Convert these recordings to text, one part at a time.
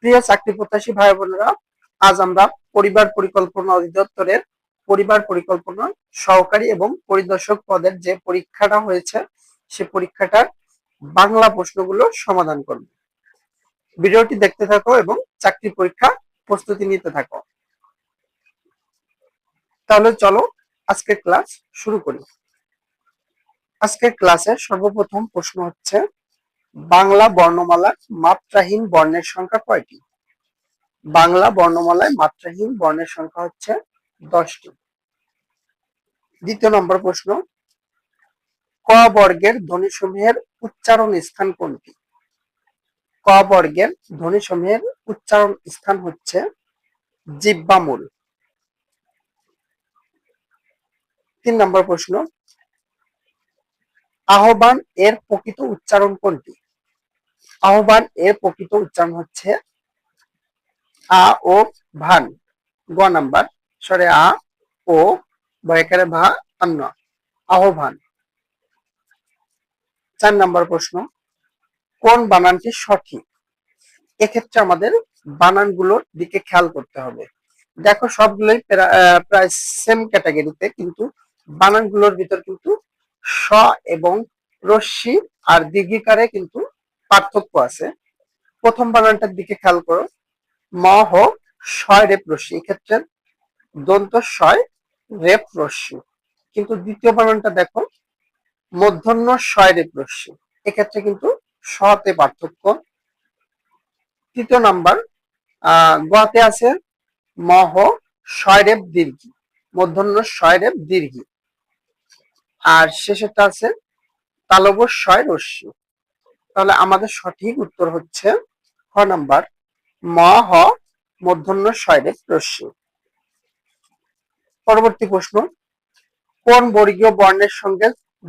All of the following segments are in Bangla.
প্রিয় চাকরি প্রত্যাশী ভাই বোনেরা, আজ আমরা পরিবার পরিকল্পনা অধিদপ্তরের পরিবার পরিকল্পনা সহকারী এবং পরিদর্শক পদের যে পরীক্ষাটা হয়েছে, সে পরীক্ষাটার বাংলা প্রশ্নগুলো সমাধান করব। ভিডিওটি দেখতে থাকো এবং চাকরি পরীক্ষা প্রস্তুতি নিতে থাকো। তাহলে চলো আজকের ক্লাস শুরু করি। আজকের ক্লাসে সর্বপ্রথম প্রশ্ন হচ্ছে বাংলা বর্ণমালার মাত্রাহীন বর্ণের সংখ্যা কয়টি? বাংলা বর্ণমালায় মাত্রাহীন বর্ণের সংখ্যা হচ্ছে দশটি। দ্বিতীয় নম্বর প্রশ্ন, ক বর্গের ধ্বনিসমূহের উচ্চারণ স্থান কোনটি? ক বর্গের ধ্বনিসমূহের উচ্চারণ স্থান হচ্ছে জিব্বামূল। তিন নম্বর প্রশ্ন, আহ্বান এর প্রকৃত উচ্চারণ কোনটি? আহ্বান এর প্রকৃত উচ্চারণ হচ্ছে আ ও ভান। গ নাম্বার। সরে আ, ও বয়কারে ভা অন্য আহ্বান। চার নাম্বার প্রশ্ন। কোন বানানটি সঠিক? এক্ষেত্রে আমাদের বানানগুলোর দিকে খেয়াল করতে হবে। দেখো সবগুলোই প্রায় সেম ক্যাটাগরিতে কিন্তু বানানগুলোর ভিতর কিন্তু স এবং রশ্মি আর দীর্ঘিকারে কিন্তু পার্থক্য আছে। প্রথম বানানটার দিকে খেয়াল করো। ম, হ ছয় রেপ, রশ্মি। এক্ষেত্রে দন্ত ছয় রেপ, রশ্মি। কিন্তু দ্বিতীয় বানানটা দেখো মধ্যন্য ছয় রেপ, রশ্মি। এক্ষেত্রে কিন্তু সতে পার্থক্য। তৃতীয় নাম্বার গতে আছে মহ ছয় রেপ, দীর্ঘি। মধ্যন্য ছয় রেপ, দীর্ঘি। আর শেষেরটা আছে তালব ছয় রশ্মি। তাহলে আমাদের সঠিক উত্তর হচ্ছে খ নাম্বার, ম হ মধ্যন্য শয়রে রশ্মি। পরবর্তী প্রশ্ন, কোন বর্গীয় বর্ণের সঙ্গে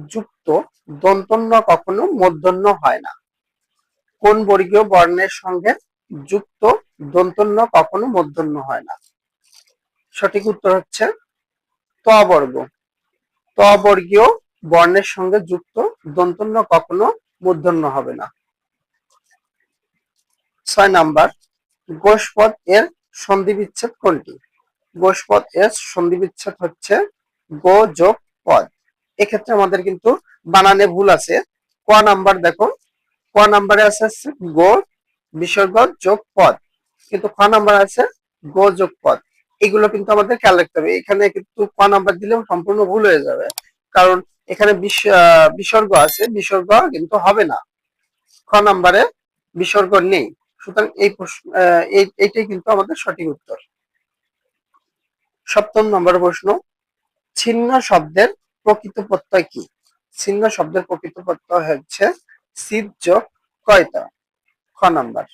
যুক্ত দন্তন্য কখনো মধ্যন্য হয় না? কোন বর্গীয় বর্ণের সঙ্গে যুক্ত দন্তন্য কখনো মধ্যন্য হয় না? সঠিক উত্তর হচ্ছে ত বর্গ। ত বর্গীয় বর্ণের সঙ্গে যুক্ত দন্তন্য কখনো মূর্ধন্য হবে না। ছয় নাম্বার, গোষ্পদ এর সন্ধি বিচ্ছেদ কোনটি? গোষ্পদ এর সন্ধি বিচ্ছেদ হচ্ছে গো যোগ পদ। এক্ষেত্রে আমাদের কিন্তু বানানে ভুল আছে। ক নাম্বার দেখো, ক নাম্বারে আছে গো বিসর্গ যোগ পদ। কিন্তু খ নাম্বার আছে গো যোগ পদ। এগুলো কিন্তু আমাদের খেয়াল রাখতে হবে। এখানে কিন্তু ক নাম্বার দিলেও সম্পূর্ণ ভুল হয়ে যাবে। কারণ এখানে বিসর্গ আছে, বিসর্গ কিন্তু হবে না। খ নাম্বারে বিসর্গ নেই। সুতরাং এই প্রশ্ন এইটাই কিন্তু আমাদের সঠিক উত্তর। সপ্তম নম্বর প্রশ্ন, ছিন্ন শব্দের প্রকৃত প্রত্যয় কি? ছিন্ন শব্দের প্রকৃত প্রত্যয় হচ্ছে সিদ যোগ কয়তা? খ নাম্বার।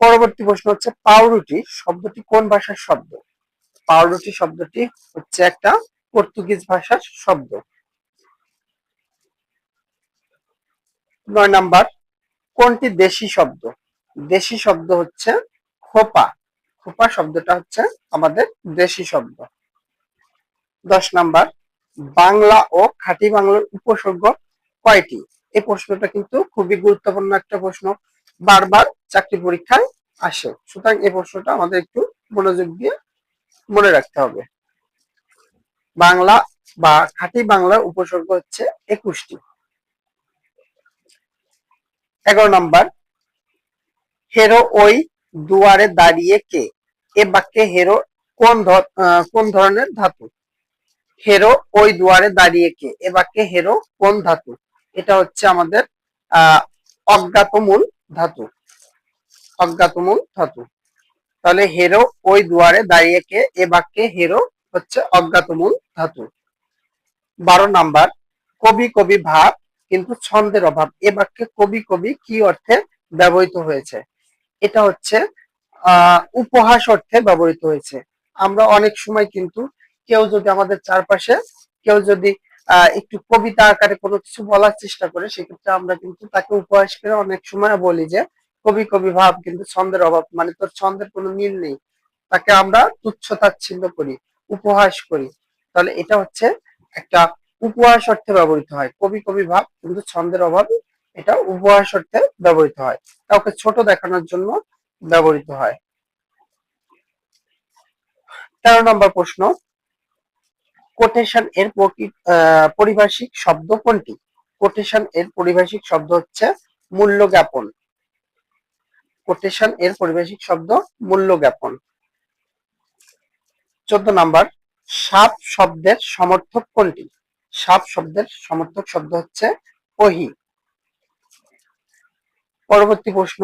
পরবর্তী প্রশ্ন হচ্ছে, পাউরুটি শব্দটি কোন ভাষার শব্দ? পাউরুটি শব্দটি হচ্ছে একটা পর্তুগিজ ভাষার শব্দ। নয় নাম্বার, কোনটি দেশি শব্দ? দেশি শব্দ হচ্ছে খোপা। খোপা শব্দটা হচ্ছে আমাদের দেশি শব্দ। দশ নাম্বার, বাংলা ও খাঁটি বাংলার উপসর্গ কয়টি? এই প্রশ্নটা কিন্তু খুবই গুরুত্বপূর্ণ একটা প্রশ্ন। বারবার চাকরি পরীক্ষায় আসে। সুতরাং এই প্রশ্নটা আমাদের একটু মনোযোগ দিয়ে মনে রাখতে হবে। বাংলা বা খাঁটি বাংলার উপসর্গ হচ্ছে একুশটি। এগারো নম্বর, হেরো ওই দুয়ারে দাঁড়িয়ে কে? এ বাক্যে হেরো কোন কোন ধরনের ধাতু? হেরো ওই দুয়ারে দাঁড়িয়ে কে? এ বাক্যে হেরো কোন ধাতু? এটা হচ্ছে আমাদের আহ অজ্ঞাতমূল ধাতু। অজ্ঞাতমূল ধাতু। তাহলে হেরো ওই দুয়ারে দাঁড়িয়ে কে? এ বাক্যে হেরো হচ্ছে অজ্ঞাতমূল ধাতু। বারো নাম্বার, কবি কবি ভাব কিন্তু ছন্দের অভাব। এ বাক্যে কবি কবি কি অর্থে ব্যবহৃত হয়েছে? এটা হচ্ছে উপহাস অর্থে ব্যবহৃত হয়েছে। আমরা অনেক সময় কিন্তু কেউ যদি আমাদের চারপাশে, কেউ যদি একটু কবিতা আকারে কোনো কিছু বলার চেষ্টা করে, সেক্ষেত্রে আমরা কিন্তু তাকে উপহাস করে অনেক সময় বলি যে কবি কবি ভাব, কিন্তু ছন্দের অভাব মানে তোর ছন্দের কোনো মিল নেই। তাকে আমরা তুচ্ছ তাচ্ছিল্য করি, উপহাস করি। তাহলে এটা হচ্ছে একটা উপহাস অর্থে ব্যবহৃত হয়। কবি কবি ভাব, কিন্তু ছন্দের অভাবে, এটা উপহাস অর্থে ব্যবহৃত হয়। কাউকে ছোট দেখানোর জন্য ব্যবহৃত হয়। তেরো নম্বর প্রশ্ন কোটেশন এর পারিভাষিক শব্দ কোনটি? কোটেশন এর পরিভাষিক শব্দ হচ্ছে মূল্য জ্ঞাপন। কোটেশন এর পরিবেশিক শব্দ মূল্য জ্ঞাপন। চোদ্দ নাম্বার, সাপ শব্দের সমর্থক কোনটি? সাপ শব্দের সমর্থক শব্দ হচ্ছে ওহি। পরবর্তী প্রশ্ন,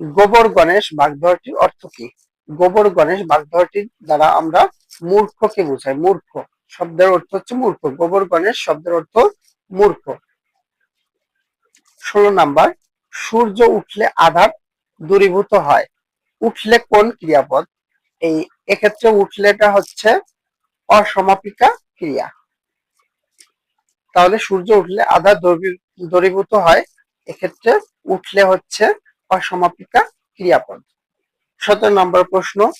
গোবর গণেশ বাগধারাটির অর্থ কি? গোবর গণেশ বাগধারাটির দ্বারা আমরা মূর্খকে বুঝাই, মূর্খ। শব্দের অর্থ হচ্ছে মূর্খ। গোবর গণেশ শব্দের অর্থ মূর্খ। ষোলো নাম্বার, সূর্য উঠলে আধার দূরীভূত হয়। উঠলে কোন ক্রিয়াপদ? এই এক্ষেত্রে উঠলেটা হচ্ছে অসমাপিকা ক্রিয়া। তাহলে সূর্য উঠলে আধা দূরী- দূরীভূত হয়, এক্ষেত্রে উঠলে হচ্ছে অসমাপিকা ক্রিয়াপদ। সতেরো নম্বর প্রশ্ন,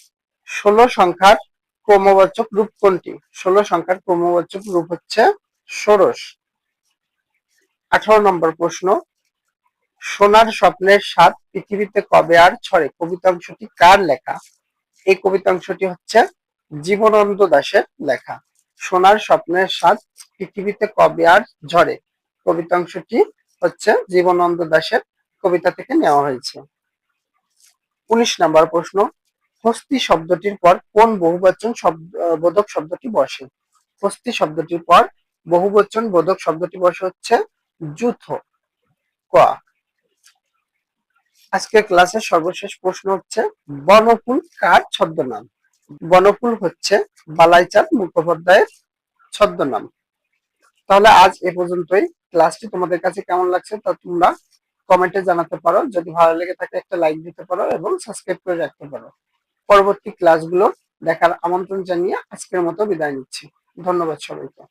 ষোলো সংখ্যার ক্রমবাচক রূপ কোনটি? ষোলো সংখ্যার ক্রমবাচক রূপ হচ্ছে ষোড়শ। আঠারো নম্বর প্রশ্ন সোনার স্বপ্নের স্বাদ পৃথিবীতে কবে আর ছড়ে? কবিতাংশটি কার লেখা? এই কবিতাংশটি হচ্ছে জীবনানন্দ দাশের লেখা। সোনার স্বপ্নের স্বাদ পৃথিবীতে কবে আর ঝরে? কবিতাংশটি হচ্ছে জীবনানন্দ দাশের কবিতা থেকে নেওয়া হয়েছে। উনিশ নাম্বার প্রশ্ন, হস্তি শব্দটির পর কোন বহুবচন শব্দ, বোধক শব্দটি বসে? হস্তি শব্দটির পর বহুবচন বোধক শব্দটি বসে হচ্ছে যুথ, ক। আজকের ক্লাসের সর্বশেষ প্রশ্ন হচ্ছে, বনফুল কার ছদ্মনাম? বনফুল হচ্ছে বালাইচাঁদ মুখোপাধ্যায়ের ছদ্মনাম। তাহলে আজ এ পর্যন্তই। ক্লাসটি তোমাদের কাছে কেমন লাগছে তা তোমরা কমেন্টে জানাতে পারো। যদি ভালো লেগে থাকে একটা লাইক দিতে পারো এবং সাবস্ক্রাইব করে রাখতে পারো। পরবর্তী ক্লাসগুলো দেখার আমন্ত্রণ জানিয়ে আজকের মতো বিদায় নিচ্ছি। ধন্যবাদ সবাইকে।